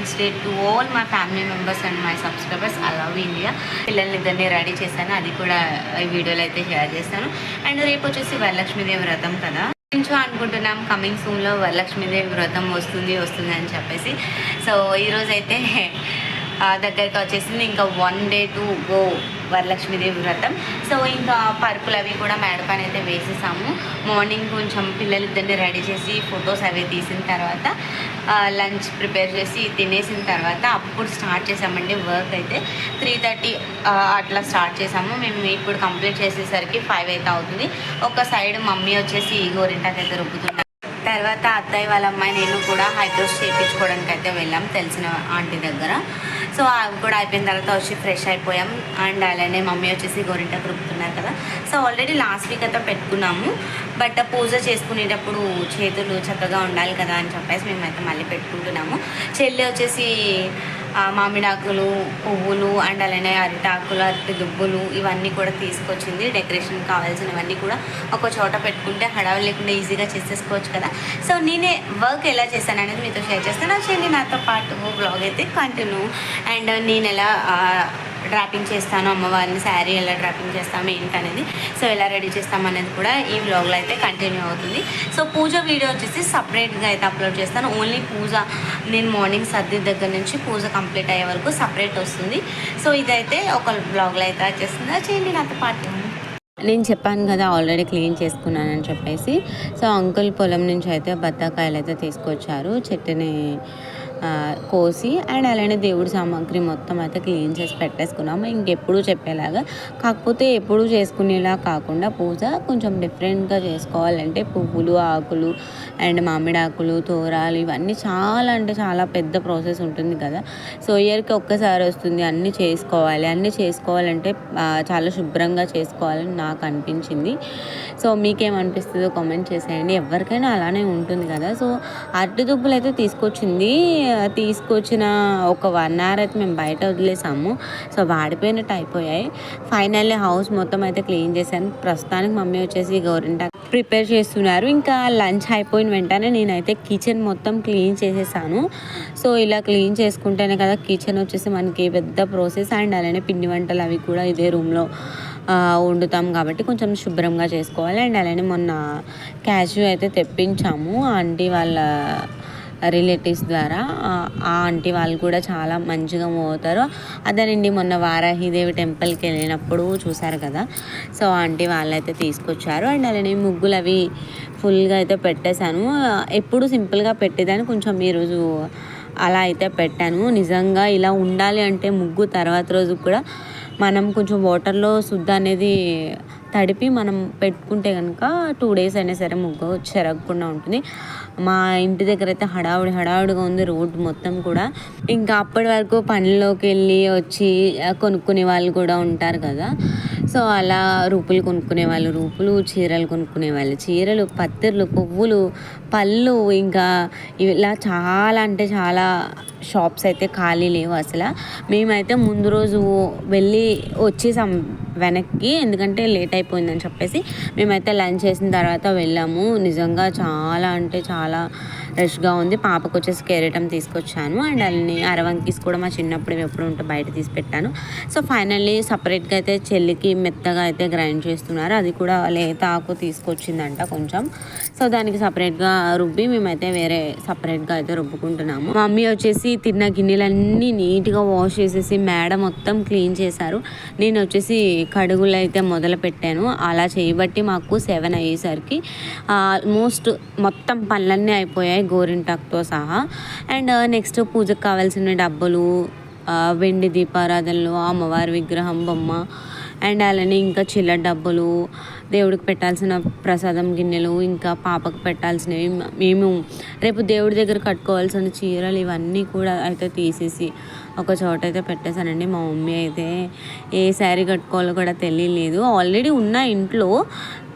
Independence day to all my family members and my subscribers I love India పిల్లల్ని ఇద్దరిని ready చేశాను అది కూడా ఈ వీడియోలో అయితే షేర్ చేస్తాను అండ్ రేపు వచ్చేసి వరలక్ష్మీదేవి వ్రతం కదా. నుంచో అనుకుంటున్నాం కమింగ్ సూన్లో వరలక్ష్మీదేవి వ్రతం వస్తుంది వస్తుంది అని చెప్పేసి. సో ఈరోజైతే దగ్గరికి వచ్చేసింది ఇంకా one day to go Varalakshmidevi వ్రతం. సో ఇంకా పరుపులు అవి కూడా మేడ పైన అయితే వేసేసాము. మార్నింగ్ కొంచెం పిల్లలిద్దరిని రెడీ చేసి ఫొటోస్ అవి తీసిన తర్వాత లంచ్ ప్రిపేర్ చేసి తినేసిన తర్వాత అప్పుడు స్టార్ట్ చేసామండి వర్క్ అయితే. త్రీ థర్టీ అట్లా స్టార్ట్ చేసాము. మేము ఇప్పుడు కంప్లీట్ చేసేసరికి ఫైవ్ అయితే అవుతుంది. ఒక సైడ్ మమ్మీ వచ్చేసి గోరింటాకి అయితే రుబ్బుతున్నారు తర్వాత అత్తయ్య వాళ్ళ అమ్మాయి నేను కూడా హైబ్రోస్ చేయించుకోవడానికి అయితే వెళ్ళాం తెలిసిన ఆంటీ దగ్గర. సో అవి కూడా అయిపోయిన తర్వాత వచ్చి ఫ్రెష్ అయిపోయాం. అండ్ అలానే మమ్మీ వచ్చేసి గోరింటకు రుపుతున్నారు కదా. సో ఆల్రెడీ లాస్ట్ వీక్ అయితే పెట్టుకున్నాము. బట్ పూజ చేసుకునేటప్పుడు చేతులు చక్కగా ఉండాలి కదా అని చెప్పేసి మేమైతే మళ్ళీ పెట్టుకుంటున్నాము. చెల్లి వచ్చేసి మామిడాకులు పువ్వులు అండ్ అలానే అరిటాకులు అరటి దుబ్బులు ఇవన్నీ కూడా తీసుకొచ్చింది. డెకరేషన్ కావాల్సినవన్నీ కూడా ఒక చోట పెట్టుకుంటే హడావి లేకుండా ఈజీగా చేసేసుకోవచ్చు కదా. సో నేనే వర్క్ ఎలా చేశాను అనేది మీతో షేర్ చేస్తాను. చేయండి నాతో పాటు బ్లాగ్ అయితే కంటిన్యూ అండ్ నేను ఎలా డ్రాపింగ్ చేస్తాను అమ్మవారిని శారీ ఎలా డ్రాపింగ్ చేస్తాము ఏంటనేది. సో ఎలా రెడీ చేస్తాం అనేది కూడా ఈ వ్లాగ్లో అయితే కంటిన్యూ అవుతుంది. సో పూజ వీడియో వచ్చేసి సపరేట్గా అయితే అప్లోడ్ చేస్తాను. ఓన్లీ పూజ నేను మార్నింగ్ సర్ది దగ్గర నుంచి పూజ కంప్లీట్ అయ్యే వరకు సపరేట్ వస్తుంది. సో ఇదైతే ఒక బ్లాగ్లో అయితే వచ్చేస్తుంది. చేయండి నాతో పాటు. నేను చెప్పాను కదా ఆల్రెడీ క్లీన్ చేసుకున్నానని చెప్పేసి. సో అంకుల్ పొలం నుంచి అయితే బత్తాకాయలు అయితే తీసుకొచ్చారు. చెట్టుని కోసి అండ్ అలానే దేవుడి సామాగ్రి మొత్తం అయితే క్లీన్ చేసి పెట్టేసుకున్నాము ఇంకెప్పుడు చెప్పేలాగా కాకపోతే ఎప్పుడు చేసుకునేలా కాకుండా పూజ కొంచెం డిఫరెంట్గా చేసుకోవాలంటే పువ్వులు ఆకులు అండ్ మామిడాకులు తోరాలు ఇవన్నీ చాలా అంటే చాలా పెద్ద ప్రాసెస్ ఉంటుంది కదా. సో ఇయర్కి ఒక్కసారి వస్తుంది అన్నీ చేసుకోవాలి. అన్నీ చేసుకోవాలంటే చాలా శుభ్రంగా చేసుకోవాలని నాకు అనిపించింది. సో మీకేమనిపిస్తుందో కామెంట్ చేసేయండి. ఎవరికైనా అలానే ఉంటుంది కదా. సో అరటి దుబ్బులు అయితే తీసుకొచ్చింది తీసుకొచ్చిన ఒక వన్ అవర్ అయితే మేము బయట వదిలేసాము. సో వాడిపోయినట్టు అయిపోయాయి. ఫైనల్లీ హౌస్ మొత్తం అయితే క్లీన్ చేశాను. ప్రస్తుతానికి మమ్మీ వచ్చేసి గౌరింట ప్రిపేర్ చేస్తున్నారు. ఇంకా లంచ్ అయిపోయిన వెంటనే నేనైతే కిచెన్ మొత్తం క్లీన్ చేసేసాను. సో ఇలా క్లీన్ చేసుకుంటేనే కదా కిచెన్ వచ్చేసి మనకి పెద్ద ప్రాసెస్ అండ్ అలానే పిండి వంటలు అవి కూడా ఇదే రూమ్లో వండుతాం కాబట్టి కొంచెం శుభ్రంగా చేసుకోవాలి. అండ్ అలానే మొన్న క్యాష్యూ అయితే తెప్పించాము. ఆంటీ వాళ్ళ రిలేటివ్స్ ద్వారా ఆ ఆంటీ వాళ్ళు కూడా చాలా మంచిగా మోగుతారు అదేనండి మొన్న వారాహిదేవి టెంపుల్కి వెళ్ళినప్పుడు చూసారు కదా? సో ఆంటీ వాళ్ళైతే తీసుకొచ్చారు. అండ్ అలానే ముగ్గులు అవి ఫుల్గా అయితే పెట్టేశాను. ఎప్పుడు సింపుల్గా పెట్టేదాన్ని కొంచెం ఈరోజు అలా అయితే పెట్టాను. నిజంగా ఇలా ఉండాలి అంటే ముగ్గు తర్వాత రోజు కూడా మనం కొంచెం వాటర్లో శుద్ధ అనేది తడిపి మనం పెట్టుకుంటే కనుక టూ డేస్ అయినా సరే ముగ్గు చెరగకుండా ఉంటుంది. మా ఇంటి దగ్గర అయితే హడావుడి హడావుడిగా ఉంది రోడ్డు మొత్తం కూడా. ఇంకా అప్పటి వరకు పనిలోకి వెళ్ళి వచ్చి కొనుక్కునే వాళ్ళు కూడా ఉంటారు కదా. సో అలా రూపులు కొనుక్కునే వాళ్ళు రూపులు చీరలు కొనుక్కునే వాళ్ళు చీరలు పత్తిర్లు పువ్వులు పళ్ళు ఇంకా ఇలా చాలా అంటే చాలా షాప్స్ అయితే ఖాళీ లేవు అసలు. మేమైతే ముందు రోజు వెళ్ళి వచ్చేసాం వెనక్కి ఎందుకంటే లేట్ అయిపోయిందని చెప్పేసి. మేమైతే లంచ్ చేసిన తర్వాత వెళ్ళాము. నిజంగా చాలా అంటే చాలా రష్గా ఉంది. పాపకు వచ్చేసి కేరటం తీసుకొచ్చాను. అండ్ అన్ని అరవంకీస్ కూడా మా చిన్నప్పుడు ఎప్పుడు ఉంటే బయట తీసి పెట్టాను. సో ఫైనల్లీ సపరేట్గా అయితే చెల్లికి మెత్తగా అయితే గ్రైండ్ చేస్తున్నారు. అది కూడా లేత ఆకు తీసుకొచ్చిందంట కొంచెం. సో దానికి సపరేట్గా రుబ్బి మేమైతే వేరే సపరేట్గా అయితే రుబ్బుకుంటున్నాము. మమ్మీ వచ్చేసి తిన్న గిన్నెలన్నీ నీట్గా వాష్ చేసేసి మేడ మొత్తం క్లీన్ చేశారు. నేను వచ్చేసి కడుగులు అయితే మొదలు పెట్టాను. అలా చేయబట్టి మాకు సెవెన్ అయ్యేసరికి ఆల్మోస్ట్ మొత్తం పనులన్నీ అయిపోయాయి. గోరింటాక్తో సహా. అండ్ uh, నెక్స్ట్ పూజకు కావాల్సిన డబ్బులు uh, వెండి దీపారాధనలు అమ్మవారి విగ్రహం బొమ్మ అండ్ అలానే ఇంకా చిల్లర డబ్బులు దేవుడికి పెట్టాల్సిన ప్రసాదం గిన్నెలు ఇంకా పాపకు పెట్టాల్సినవి మేము రేపు దేవుడి దగ్గర కట్టుకోవాల్సిన చీరలు ఇవన్నీ కూడా అయితే తీసేసి ఒక చోట అయితే పెట్టేశానండి. మా మమ్మీ అయితే ఏ శారీ కట్టుకోవాలో కూడా తెలియలేదు. ఆల్రెడీ ఉన్న ఇంట్లో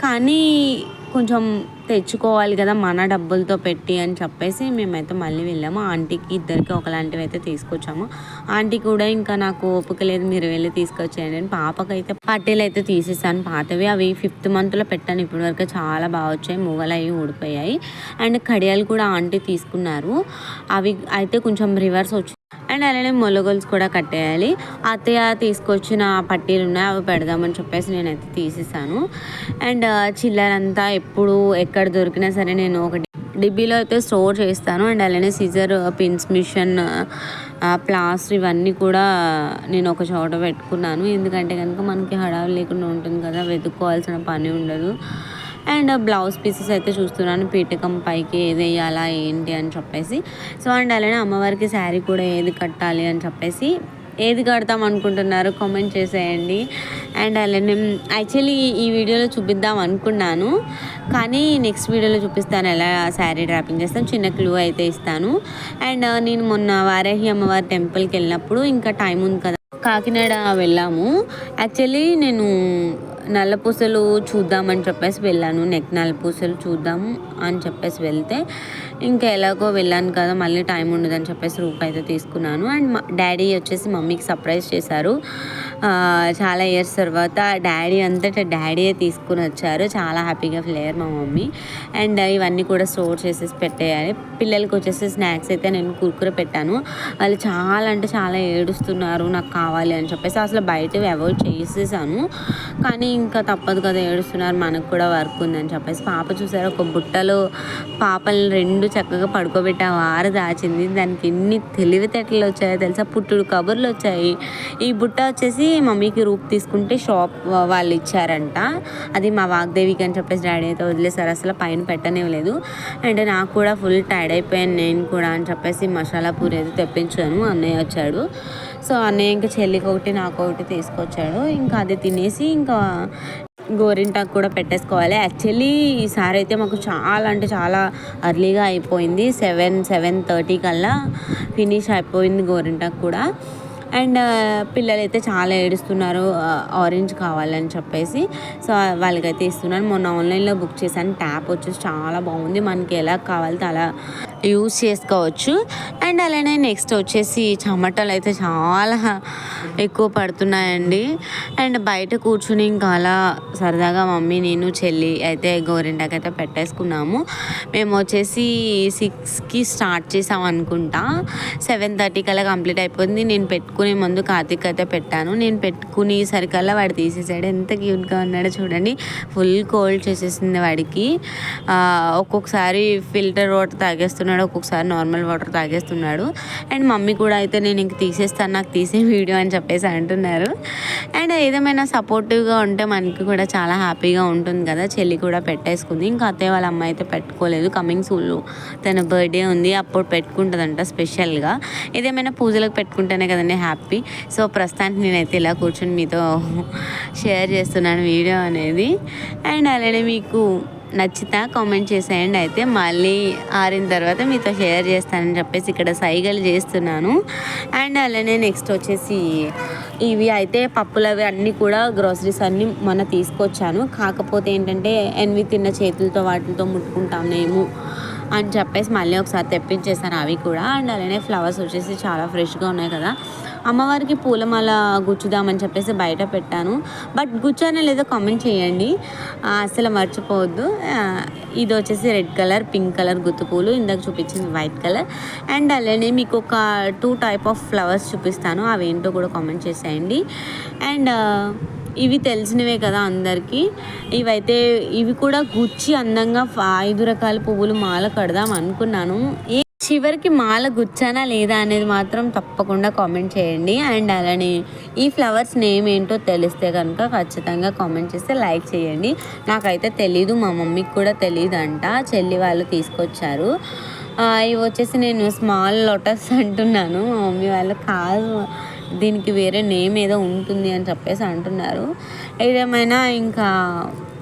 కానీ కొంచెం తెచ్చుకోవాలి కదా మన డబ్బులతో పెట్టి అని చెప్పేసి మేమైతే మళ్ళీ వెళ్ళాము. ఆంటీకి ఇద్దరికి ఒకలాంటివి అయితే తీసుకొచ్చాము. ఆంటీ కూడా ఇంకా నాకు ఓపిక లేదు మీరు వెళ్ళి తీసుకొచ్చేయండి అని పాపకైతే పట్టీలు అయితే తీసేసాను. పాతవి అవి ఫిఫ్త్ మంత్లో పెట్టాను. ఇప్పటి వరకు చాలా బాగా వచ్చాయి మూగలు అవి ఊడిపోయాయి. అండ్ కడియాలు కూడా ఆంటీ తీసుకున్నారు. అవి అయితే కొంచెం రివర్స్ వచ్చి అండ్ అలానే మొలగోల్స్ కూడా కట్టేయాలి. అత్తయ్య తీసుకొచ్చిన పట్టీలు ఉన్నాయి అవి పెడదామని చెప్పేసి నేనైతే తీసేసాను అండ్ చిల్లరంతా ఎప్పుడు ఎక్కడ దొరికినా సరే నేను ఒక డిబ్బీలో అయితే స్టోర్ చేస్తాను. అండ్ అలానే సీజర్ పిన్స్ మిషన్ ప్లాస్టర్ ఇవన్నీ కూడా నేను ఒక చోట పెట్టుకున్నాను. ఎందుకంటే కనుక మనకి హడావి లేకుండా ఉంటుంది కదా వెతుక్కోవాల్సిన పని ఉండదు. అండ్ బ్లౌజ్ పీసెస్ అయితే చూస్తున్నాను. పీటకం పైకి ఏది వేయాలా ఏంటి అని చెప్పేసి. సో అండ్ అలానే అమ్మవారికి శారీ కూడా ఏది కట్టాలి అని చెప్పేసి ఏది కడతాం అనుకుంటున్నారు కామెంట్ చేసేయండి. అండ్ అలానే యాక్చువల్లీ ఈ వీడియోలో చూపిద్దాం అనుకున్నాను. కానీ నెక్స్ట్ వీడియోలో చూపిస్తాను ఎలా శారీ డ్రాపింగ్ చేస్తాను చిన్న క్లూ అయితే ఇస్తాను. అండ్ నేను మొన్న వారాహి అమ్మవారి టెంపుల్కి వెళ్ళినప్పుడు ఇంకా టైం ఉంది కదా. కాకినాడ వెళ్ళాము. యాక్చువల్లీ నేను నల్ల పూసలు చూద్దామని చెప్పేసి వెళ్ళాను. నెక్ నల్ల పూసలు చూద్దాం అని చెప్పేసి వెళ్తే ఇంకా ఎలాగో వెళ్ళాను కదా మళ్ళీ టైం ఉండదని చెప్పేసి రూప్ అయితే తీసుకున్నాను. అండ్ డాడీ వచ్చేసి మమ్మీకి సర్ప్రైజ్ చేశారు. చాలా ఇయర్స్ తర్వాత డాడీ అంతటా డాడీయే తీసుకుని వచ్చారు. చాలా హ్యాపీగా ఫ్లేయర్ మా మమ్మీ. అండ్ ఇవన్నీ కూడా స్టోర్ చేసేసి పెట్టేయాలి. పిల్లలకి వచ్చేసి స్నాక్స్ అయితే నేను కుర్కుర పెట్టాను. వాళ్ళు చాలా అంటే చాలా ఏడుస్తున్నారు నాకు కావాలి అని చెప్పేసి అసలు బయటవి అవాయిడ్ చేసేసాను. కానీ ఇంకా తప్పదు కదా ఏడుస్తున్నారు మనకు కూడా వర్క్ ఉందని చెప్పేసి. పాప చూసారు ఒక బుట్టలో పాపలు రెండు చక్కగా పడుకోబెట్టి. ఆర దాచింది. దానికి ఎన్ని తెలివితేటలు వచ్చాయో తెలుసా? పుట్టుడు కబుర్లు వచ్చాయి. ఈ బుట్ట వచ్చేసి మమ్మీకి రూప్ తీసుకుంటే షాప్ వాళ్ళు ఇచ్చారంట. అది మా వాగ్దేవికి అని చెప్పేసి డాడీ అయితే వదిలేసారు. అసలు పైన పెట్టనివ్వలేదు. అండ్ నాకు కూడా ఫుల్ టైర్డ్ అయిపోయాను నేను కూడా అని చెప్పేసి మసాలా పూరి అయితే తెప్పించాను. అన్నయ్య వచ్చాడు. సో అన్నయ్య ఇంకా చెల్లికి ఒకటి నాకు ఒకటి తీసుకొచ్చాడు. ఇంకా అది తినేసి ఇంకా గోరింటాకు కూడా పెట్టేసుకోవాలి. యాక్చువల్లీ ఈసారి అయితే మాకు చాలా అంటే చాలా అర్లీగా అయిపోయింది. సెవెన్ సెవెన్ థర్టీ కల్లా ఫినిష్ అయిపోయింది గోరింటాకు కూడా. అండ్ uh, పిల్లలైతే చాలా ఏడుస్తున్నారు. Uh, ఆరెంజ్ కావాలని చెప్పేసి. సో వాళ్ళకైతే ఇస్తున్నాను. మొన్న ఆన్లైన్లో బుక్ చేశాను. ట్యాప్ వచ్చేసి చాలా బాగుంది. మనకి ఎలా కావాలితే అలా యూస్ చేసుకోవచ్చు. అండ్ అలానే నెక్స్ట్ వచ్చేసి చెమటలు అయితే చాలా ఎక్కువ పడుతున్నాయండి. అండ్ బయట కూర్చుని ఇంకా అలా సరదాగా మమ్మీ నేను చెల్లి అయితే గోరింటాకి అయితే పెట్టేసుకున్నాము. మేము వచ్చేసి సిక్స్కి స్టార్ట్ చేసాం అనుకుంటా. సెవెన్ థర్టీ కల్లా కంప్లీట్ అయిపోయింది. నేను పెట్టుకునే ముందు కార్తీక్ అయితే పెట్టాను. నేను పెట్టుకుని సరికల్లా వాడు తీసేసాడు. ఎంత క్యూట్గా ఉన్నాడో చూడండి. ఫుల్ కోల్డ్ చేసేసింది వాడికి. ఒక్కొక్కసారి ఫిల్టర్ వాటర్ తాగేస్తున్నాడు. ఒక్కొక్కసారి నార్మల్ వాటర్ తాగేస్తున్నాడు. అండ్ మమ్మీ కూడా అయితే నేను ఇంక తీసేస్తాను నాకు తీసే వీడియో అని చెప్పేసి అంటున్నారు. అండ్ ఏదేమైనా సపోర్టివ్గా ఉంటే మనకి కూడా చాలా హ్యాపీగా ఉంటుంది కదా. చెల్లి కూడా పెట్టేసుకుంది. ఇంకా అత్తయ్య వాళ్ళ అమ్మాయి అయితే పెట్టుకోలేదు. కమింగ్ సూలు తన బర్త్డే ఉంది. అప్పుడు పెట్టుకుంటుందంట స్పెషల్గా ఏదేమైనా పూజలకు పెట్టుకుంటేనే కదండి హ్యాపీ సో ప్రస్తుతానికి నేనైతే ఇలా కూర్చొని మీతో షేర్ చేస్తున్నాను వీడియో అనేది. అండ్ అలానే మీకు నచ్చితే కామెంట్ చేసేయండి. అయితే మళ్ళీ ఆరిన తర్వాత మీతో షేర్ చేస్తానని చెప్పేసి ఇక్కడ సైగలు చేస్తున్నాను. అండ్ అలానే నెక్స్ట్ వచ్చేసి ఇవి అయితే పప్పులు అవి అన్నీ కూడా గ్రోసరీస్ అన్నీ మొన్న తీసుకొచ్చాను. కాకపోతే ఏంటంటే ఎన్వి తిన్న చేతులతో వాటితో ముట్టుకుంటామేమో అని చెప్పేసి మళ్ళీ ఒకసారి తెప్పించేసాను అవి కూడా. అండ్ అలానే ఫ్లవర్స్ వచ్చేసి చాలా ఫ్రెష్గా ఉన్నాయి కదా. అమ్మవారికి పూలమాల గుచ్చుదామని చెప్పేసి బయట పెట్టాను. బట్ గుచ్చానో లేదో కామెంట్ చేయండి. అసలు మర్చిపోవద్దు. ఇది వచ్చేసి రెడ్ కలర్ పింక్ కలర్ గుత్తు పూలు. ఇందాక చూపించింది వైట్ కలర్. అండ్ అలానే మీకు ఒక టూ టైప్ ఆఫ్ ఫ్లవర్స్ చూపిస్తాను. అవేంటో కూడా కామెంట్ చేసేయండి. అండ్ ఇవి తెలిసినవే కదా అందరికీ. ఇవైతే ఇవి కూడా గుచ్చి అందంగా ఐదు రకాల పువ్వులు మాల కడదాం అనుకున్నాను. ఏ చివరికి మాల గుచ్చానా లేదా అనేది మాత్రం తప్పకుండా కామెంట్ చేయండి. అండ్ అలానే ఈ ఫ్లవర్స్ నేమ్ ఏంటో తెలిస్తే కనుక ఖచ్చితంగా కామెంట్ చేస్తే లైక్ చేయండి. నాకైతే తెలీదు మా మమ్మీకి కూడా తెలియదు అంట చెల్లి వాళ్ళు తీసుకొచ్చారు. ఇవి వచ్చేసి నేను స్మాల్ లోటస్ అంటున్నాను. మా మమ్మీ వాళ్ళు కాదు దీనికి వేరే నేమ్ ఏదో ఉంటుంది అని చెప్పేసి అంటున్నారు. ఏదేమైనా ఇంకా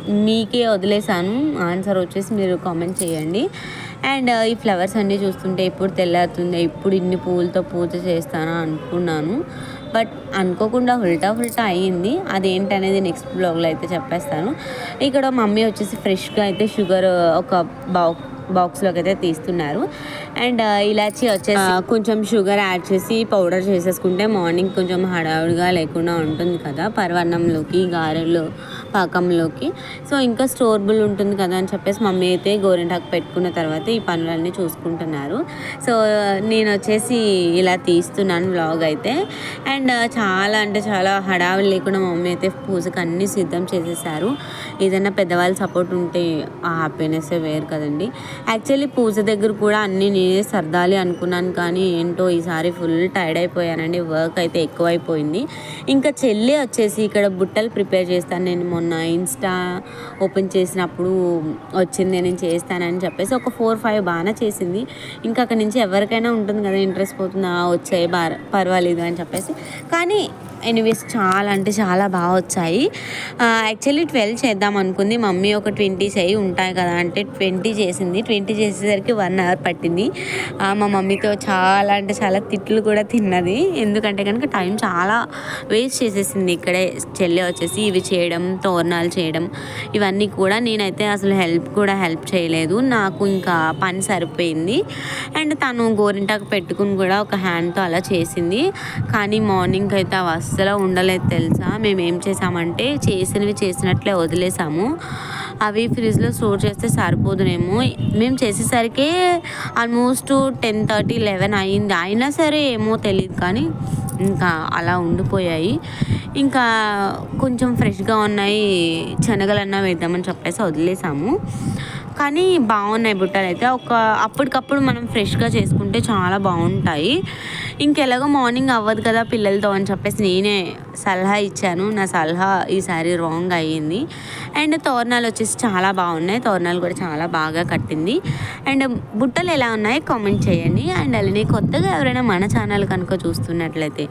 మీకే వదిలేసాను ఆన్సర్ వచ్చేసి మీరు కామెంట్ చేయండి. అండ్ uh, ఈ ఫ్లవర్స్ అన్నీ చూస్తుంటే ఇప్పుడు తెల్లారుతుంది. ఇప్పుడు ఇన్ని పూలతో పూజ చేస్తానా అనుకున్నాను. బట్ అనుకోకుండా ఉల్టా ఉల్టా అయ్యింది అదేంటనేది నెక్స్ట్ బ్లాగ్లో అయితే చెప్పేస్తాను. ఇక్కడ మమ్మీ వచ్చేసి ఫ్రెష్గా అయితే షుగర్ uh, ఒక బాక్స్ బాక్స్లోకి అయితే తీస్తున్నారు. అండ్ uh, ఇలాచి వచ్చేసి కొంచెం షుగర్ యాడ్ చేసి పౌడర్ చేసేసుకుంటే మార్నింగ్ కొంచెం హడావుడిగా లేకుండా ఉంటుంది కదా. పర్వన్నంలోకి గారెలు పాకంలోకి. సో ఇంకా స్టోర్బుల్ ఉంటుంది కదా అని చెప్పేసి మమ్మీ అయితే గోరింటాకు పెట్టుకున్న తర్వాత ఈ పనులన్నీ చూసుకుంటున్నారు. సో నేను వచ్చేసి ఇలా తీస్తున్నాను వ్లాగ్ అయితే. అండ్ చాలా అంటే చాలా హడావిడి లేకుండా మమ్మీ అయితే పూజకి అన్నీ సిద్ధం చేసేసారు. ఏదైనా పెద్దవాళ్ళ సపోర్ట్ ఉంటే ఆ హ్యాపీనెస్ వేరు కదండి. యాక్చువల్లీ పూజ దగ్గర కూడా అన్నీ నేనే సర్దాలి అనుకున్నాను కానీ ఏంటో ఈసారి ఫుల్ టైర్డ్ అయిపోయానండి. వర్క్ అయితే ఎక్కువైపోయింది. ఇంకా చెల్లి వచ్చేసి ఇక్కడ బుట్టలు ప్రిపేర్ చేస్తాను. నేను మొన్న ఇన్స్టా ఓపెన్ చేసినప్పుడు వచ్చింది నేను చేస్తానని చెప్పేసి ఒక ఫోర్ ఫైవ్ బాగానే చేసింది. ఇంకా అక్కడి నుంచి ఎవరికైనా ఉంటుంది కదా ఇంట్రెస్ట్ పోతుందా వచ్చాయి బా పర్వాలేదు అని చెప్పేసి. కానీ ఎనీవేస్ చాలా అంటే చాలా బాగా వచ్చాయి. యాక్చువల్లీ ట్వెల్వ్ చేద్దాం అనుకుంది. మమ్మీ ఒక ట్వంటీ చేయి ఉంటాయి కదా అంటే ట్వంటీ చేసింది. ట్వంటీ చేసేసరికి వన్ అవర్ పట్టింది. మా మమ్మీతో చాలా అంటే చాలా తిట్లు కూడా తిన్నది. ఎందుకంటే కనుక టైం చాలా వేస్ట్ చేసేసింది ఇక్కడే. చెల్లె వచ్చేసి ఇవి చేయడం తోరణాలు చేయడం ఇవన్నీ కూడా నేనైతే అసలు హెల్ప్ కూడా హెల్ప్ చేయలేదు. నాకు ఇంకా పని సరిపోయింది. అండ్ తను గోరింటాకు పెట్టుకుని కూడా ఒక హ్యాండ్తో అలా చేసింది. కానీ మార్నింగ్ అయితే ఆ అస్సలు ఉండలేదు తెలుసా? మేము ఏం చేసామంటే చేసినవి చేసినట్లే వదిలేసాము. అవి ఫ్రిడ్జ్లో స్టోర్ చేస్తే సరిపోదునేమో. మేము చేసేసరికి ఆల్మోస్ట్ టెన్ థర్టీ లెవెన్ అయింది. అయినా సరే ఏమో తెలియదు కానీ ఇంకా అలా ఉండిపోయాయి. ఇంకా కొంచెం ఫ్రెష్గా ఉన్నాయి. శనగలన్నా వేద్దామని చెప్పేసి వదిలేసాము. కానీ బాగున్నాయి బుట్టలు అయితే. ఒక అప్పటికప్పుడు మనం ఫ్రెష్గా చేసుకుంటే చాలా బాగుంటాయి. ఇంకెలాగో మార్నింగ్ అవ్వదు కదా పిల్లలతో అని చెప్పేసి నేనే సలహా ఇచ్చాను. నా సలహా ఈసారి రాంగ్ అయ్యింది. అండ్ తోరణాలు వచ్చేసి చాలా బాగున్నాయి. తోరణాలు కూడా చాలా బాగా కట్టింది. అండ్ బుట్టలు ఎలా ఉన్నాయి కామెంట్ చేయండి. అండ్ అలానే కొత్తగా ఎవరైనా మన ఛానల్ కనుక చూస్తున్నట్లయితే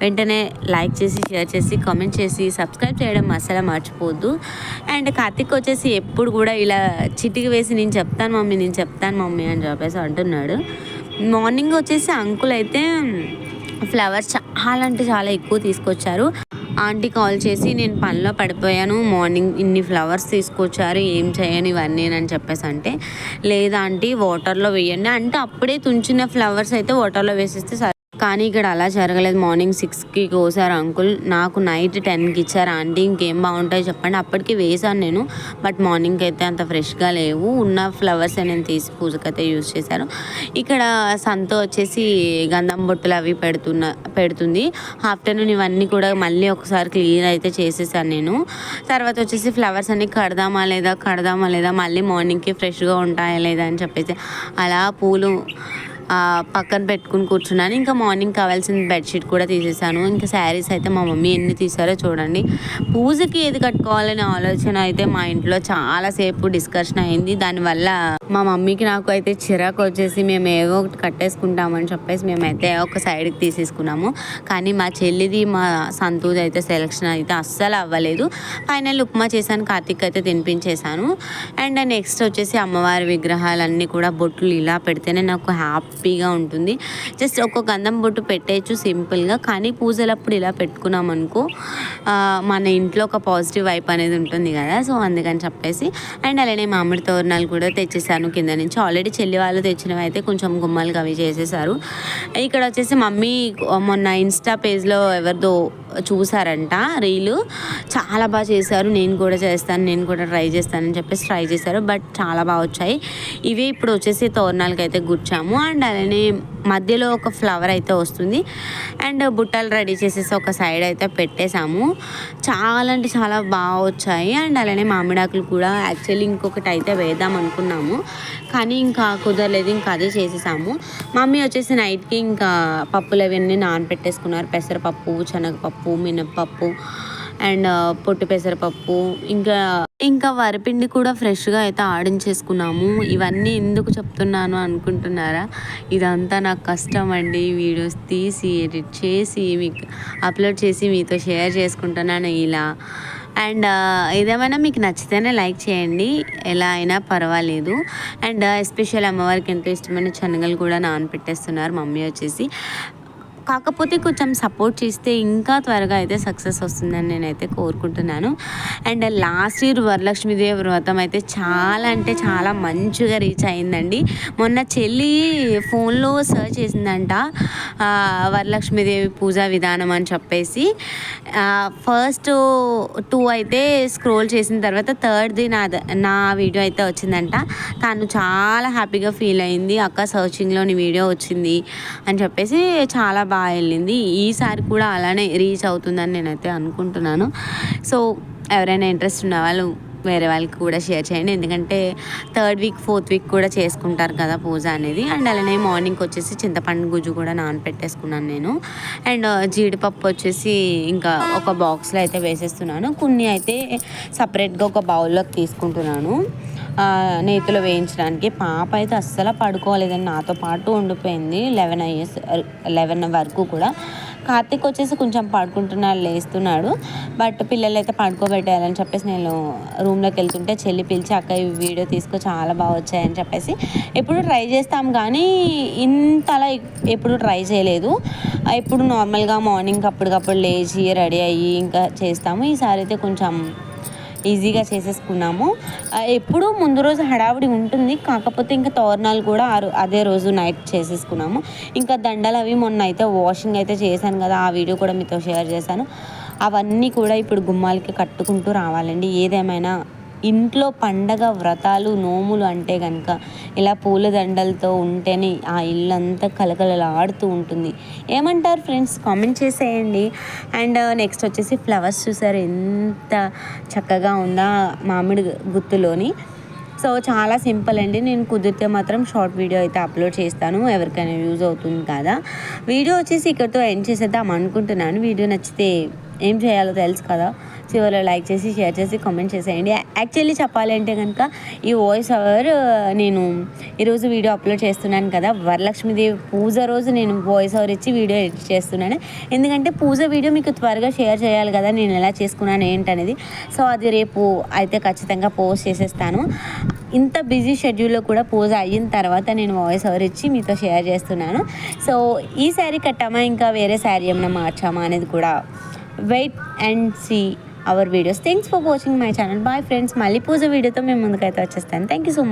వెంటనే లైక్ చేసి షేర్ చేసి కామెంట్ చేసి సబ్స్క్రైబ్ చేయడం అసలు మర్చిపోవద్దు. అండ్ కార్తిక్ వచ్చేసి ఎప్పుడు కూడా ఇలా చిటి చిటికి వేసి నేను చెప్తాను మమ్మీ నేను చెప్తాను మమ్మీ అని చెప్పేసి అంటున్నాడు. మార్నింగ్ వచ్చేసి అంకుల్ అయితే ఫ్లవర్స్ చాలా అంటే చాలా ఎక్కువ తీసుకొచ్చారు. ఆంటీ కాల్ చేసి నేను పనిలో పడిపోయాను మార్నింగ్ ఇన్ని ఫ్లవర్స్ తీసుకొచ్చారు ఏం చేయను ఇవన్నీ అని చెప్పేసి అంటే లేదా ఆంటీ వాటర్లో వేయండి. అంటే అప్పుడే తుంచిన ఫ్లవర్స్ అయితే వాటర్లో వేసేస్తే కానీ ఇక్కడ అలా జరగలేదు. మార్నింగ్ సిక్స్కి కోసారు అంకుల్. నాకు నైట్ టెన్కి ఇచ్చారు. ఆంటీ ఇంకేం బాగుంటాయో చెప్పండి. అప్పటికి వేసాను నేను. బట్ మార్నింగ్ అయితే అంత ఫ్రెష్గా లేవు. ఉన్న ఫ్లవర్స్ నేను తీసి పూజకైతే యూజ్ చేశాను. ఇక్కడ సంతో వచ్చేసి గంధం బొట్టులు అవి పెడుతున్న పెడుతుంది. ఆఫ్టర్నూన్ ఇవన్నీ కూడా మళ్ళీ ఒకసారి క్లీన్ అయితే చేసేసాను నేను. తర్వాత వచ్చేసి ఫ్లవర్స్ అన్ని కడదామా లేదా కడదామా లేదా మళ్ళీ మార్నింగ్కి ఫ్రెష్గా ఉంటాయా లేదా అని చెప్పేసి అలా పూలు పక్కన పెట్టుకుని కూర్చున్నాను. ఇంకా మార్నింగ్ కావాల్సిన బెడ్షీట్ కూడా తీసేసాను. ఇంకా శారీస్ అయితే మా మమ్మీ ఎన్ని తీసారో చూడండి. పూజకి ఏది కట్టుకోవాలనే ఆలోచన అయితే మా ఇంట్లో చాలాసేపు డిస్కషన్ అయింది. దానివల్ల మా మమ్మీకి నాకు అయితే చిరాకు వచ్చేసి మేము ఏదో ఒకటి కట్టేసుకుంటామని చెప్పేసి మేమైతే ఒక సైడ్కి తీసేసుకున్నాము. కానీ మా చెల్లిది మా సంతూది అయితే సెలెక్షన్ అయితే అస్సలు అవ్వలేదు. ఫైనల్ ఉప్మా చేశాను. కార్తీక్ అయితే తినిపించేశాను. అండ్ నెక్స్ట్ వచ్చేసి అమ్మవారి విగ్రహాలన్నీ కూడా బొట్లు ఇలా పెడితేనే నాకు హ్యాపీ హ్యాపీగా ఉంటుంది. జస్ట్ ఒక గంధం బొట్టు పెట్టేయచ్చు సింపుల్గా. కానీ పూజలప్పుడు ఇలా పెట్టుకున్నాం అనుకో మన ఇంట్లో ఒక పాజిటివ్ వైప్ అనేది ఉంటుంది కదా. సో అందుకని చెప్పేసి. అండ్ అలానే మామిడి తోరణాలు కూడా తెచ్చేసాను కింద నుంచి. ఆల్రెడీ చెల్లి వాళ్ళు తెచ్చినవి అయితే కొంచెం గుమ్మలు అవి చేసేసారు. ఇక్కడ వచ్చేసి మమ్మీ మొన్న ఇన్స్టా పేజ్లో ఎవరిదో చూసారంట రీలు. చాలా బాగా చేశారు. నేను కూడా చేస్తాను నేను కూడా ట్రై చేస్తానని చెప్పేసి ట్రై చేశారు. బట్ చాలా బాగా వచ్చాయి. ఇవి ఇప్పుడు వచ్చేసి తోరణాలకి అయితే గుచ్చాము. అండ్ అలానే మధ్యలో ఒక ఫ్లవర్ అయితే వస్తుంది. అండ్ బుట్టలు రెడీ చేసేసి ఒక సైడ్ అయితే పెట్టేశాము. చాలా అంటే చాలా బాగా వచ్చాయి. అండ్ అలానే మామిడాకులు కూడా యాక్చువల్లీ ఇంకొకటి అయితే వేద్దాం అనుకున్నాము. కానీ ఇంకా కుదరలేదు. ఇంకా అదే చేసేసాము. మమ్మీ వచ్చేసి నైట్కి ఇంకా పప్పులు అవన్నీ నానబెట్టేసుకున్నారు పెసరపప్పు శనగపప్పు పప్పు మినప్పప్పు అండ్ పొట్టు పెసరపప్పు. ఇంకా ఇంకా వరిపిండి కూడా ఫ్రెష్గా అయితే ఆడించేసుకున్నాము. ఇవన్నీ ఎందుకు చెప్తున్నాను అనుకుంటున్నారా? ఇదంతా నాకు కష్టం అండి. వీడియోస్ తీసి ఎడిట్ చేసి మీకు అప్లోడ్ చేసి మీతో షేర్ చేసుకుంటున్నాను ఇలా. అండ్ ఏదేమైనా మీకు నచ్చితేనే లైక్ చేయండి. ఎలా అయినా పర్వాలేదు. అండ్ ఎస్పెషల్ అమ్మవారికి ఎంతో ఇష్టమైన శనగలు కూడా నానపెట్టేస్తున్నారు. మమ్మీ వచ్చేసి కాకపోతే కొంచెం సపోర్ట్ చేస్తే ఇంకా త్వరగా అయితే సక్సెస్ వస్తుందని నేనైతే కోరుకుంటున్నాను. అండ్ లాస్ట్ ఇయర్ వరలక్ష్మీదేవి వ్రతం అయితే చాలా అంటే చాలా మంచిగా రీచ్ అయిందండి. మొన్న చెల్లి ఫోన్లో సర్చ్ చేసిందంట వరలక్ష్మీదేవి పూజా విధానం అని చెప్పేసి. ఫస్ట్ టూ అయితే స్క్రోల్ చేసిన తర్వాత థర్డ్ది నా నా వీడియో అయితే వచ్చిందంట. తను చాలా హ్యాపీగా ఫీల్ అయింది అక్క సర్చింగ్లో నీ వీడియో వచ్చింది అని చెప్పేసి చాలా బాగా వెళ్ళింది. ఈసారి కూడా అలానే రీచ్ అవుతుందని నేనైతే అనుకుంటున్నాను. సో ఎవరైనా ఇంట్రెస్ట్ ఉన్న వాళ్ళు వేరే వాళ్ళకి కూడా షేర్ చేయండి. ఎందుకంటే థర్డ్ వీక్ ఫోర్త్ వీక్ కూడా చేసుకుంటారు కదా పూజ అనేది. అండ్ అలానే మార్నింగ్ వచ్చేసి చింతపండు గుజ్జు కూడా నానపెట్టేసుకున్నాను నేను. అండ్ జీడిపప్పు వచ్చేసి ఇంకా ఒక బాక్స్లో అయితే వేసేస్తున్నాను. కొన్ని అయితే సపరేట్గా ఒక బౌల్లోకి తీసుకుంటున్నాను. నేతిలో వేయించడానికి. పాప అయితే అస్సలు పడుకోలేదని నాతో పాటు ఉండిపోయింది. లెవెన్ అయ్యేసి లెవెన్ వరకు కూడా. కార్తీక్ వచ్చేసి కొంచెం పడుకుంటున్నాడు లేస్తున్నాడు. బట్ పిల్లలు అయితే పడుకోబెట్టాలని చెప్పేసి నేను రూమ్లోకి వెళ్తుంటే చెల్లి పిలిచి అక్క ఈ వీడియో తీసుకో చాలా బాగా వచ్చాయని చెప్పేసి ఎప్పుడు ట్రై చేస్తాం. కానీ ఇంతలా ఎప్పుడు ట్రై చేయలేదు. ఎప్పుడు నార్మల్గా మార్నింగ్ అప్పటికప్పుడు లేచి రెడీ అయ్యి ఇంకా చేస్తాము. ఈసారి అయితే కొంచెం ఈజీగా చేసేసుకున్నాము. ఎప్పుడూ ముందు రోజు హడావిడి ఉంటుంది. కాకపోతే ఇంకా తోరణాలు కూడా ఆ రో- అదే రోజు నైట్ చేసేసుకున్నాము. ఇంకా దండలు అవి మొన్న అయితే వాషింగ్ అయితే చేశాను కదా ఆ వీడియో కూడా మీతో షేర్ చేశాను. అవన్నీ కూడా ఇప్పుడు గుమ్మాలకి కట్టుకుంటూ రావాలండి. ఏదేమైనా ఇంట్లో పండగ వ్రతాలు నోములు అంటే కనుక ఇలా పూల దండలతో ఉంటేనే ఆ ఇల్లు అంతా కలకలలాడుతూ ఉంటుంది. ఏమంటారు ఫ్రెండ్స్? కామెంట్ చేసేయండి. అండ్ uh, నెక్స్ట్ వచ్చేసి ఫ్లవర్స్ చూసారు. ఎంత చక్కగా ఉందా మామిడి గుత్తులోని. సో చాలా సింపుల్ అండి. నేను కుదిరితే మాత్రం షార్ట్ వీడియో అయితే అప్లోడ్ చేస్తాను. ఎవరికైనా యూజ్ అవుతుంది కదా. వీడియో వచ్చేసి ఇక్కడితో ఎండ్ చేసేద్దాం అనుకుంటున్నాను. వీడియో నచ్చితే ఏం చేయాలో తెలుసు కదా. చివరిలో లైక్ చేసి షేర్ చేసి కామెంట్ చేసేయండి. యాక్చువల్లీ చెప్పాలంటే కనుక ఈ వాయిస్ ఓవర్ నేను ఈరోజు వీడియో అప్లోడ్ చేస్తున్నాను కదా. వరలక్ష్మీదేవి పూజ రోజు నేను వాయిస్ ఓవర్ ఇచ్చి వీడియో ఎడిట్ చేస్తున్నాను. ఎందుకంటే పూజ వీడియో మీకు త్వరగా షేర్ చేయాలి కదా నేను ఎలా చేసుకున్నాను ఏంటనేది. సో అది రేపు అయితే ఖచ్చితంగా పోస్ట్ చేసేస్తాను. ఇంత బిజీ షెడ్యూల్లో కూడా పూజ అయిన తర్వాత నేను వాయిస్ ఓవర్ ఇచ్చి మీతో షేర్ చేస్తున్నాను. సో ఈ శారీ కట్టామా ఇంకా వేరే శారీ ఏమైనా మార్చామా అనేది కూడా wait and see our videos. Thanks for watching my channel bye friends మళ్ళీ పూజ వీడియోతో మేము ముందుకైతే వచ్చేస్తాను. Thank you so much